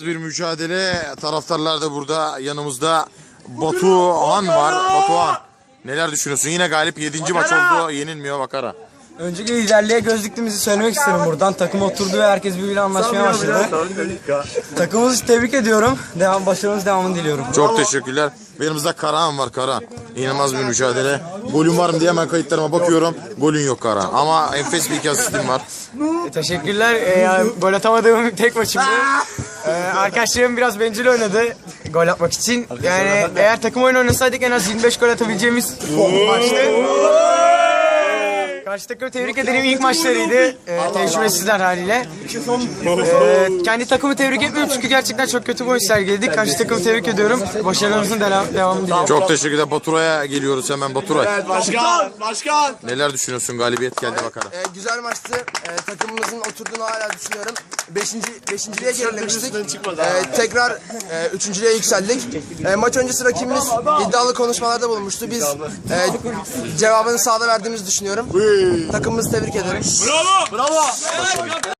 Bir mücadele. Taraftarlar da burada. Yanımızda Batuhan var. Batuhan. Neler düşünüyorsun? Yine galip 7. maç oldu. Yenilmiyor Bakara. Önceki liderliğe göz diktiğimizi söylemek isterim buradan. Takım oturdu ve herkes birbiriyle anlaşmaya başladı. Takımımızı tebrik ediyorum. Devam, başarımız devamını diliyorum. Çok teşekkürler. Yanımızda Karahan var Karahan. İnanılmaz bir mücadele. Golün var mı diye hemen kayıtlarıma bakıyorum. Golün yok Karahan. Ama enfes bir iki asistim var. E, teşekkürler. E, ya, gol atamadığım tek maçımdı. E, arkadaşlarım biraz bencil oynadı gol atmak için. Yani eğer takım oyunu oynasaydık en az 25 gol atabileceğimiz maçtı. Karşı takımı tebrik ederim. İlk maçlarıydı. E, tecrübesizler haliyle. E, kendi takımı tebrik etmiyorum çünkü gerçekten çok kötü bir oyun sergiledik. Karşı takımı tebrik ediyorum. Başarılarımızın devam, devamını diliyorum. Çok teşekkürler. Baturay'a geliyoruz hemen Baturay. Başkan, başkan. Neler düşünüyorsun? Galibiyet geldi Bakara. E, güzel maçtı. E, takımımızın oturduğunu hala düşünüyorum. Beşinci, beşinciliğe gerilemiştik. E, tekrar e, üçüncülüğe yükseldik. E, maç öncesi rakibimiz iddialı konuşmalarda bulunmuştu. Biz e, cevabını sağda verdiğimizi düşünüyorum. Takımımızı tebrik ederim. Bravo. Bravo.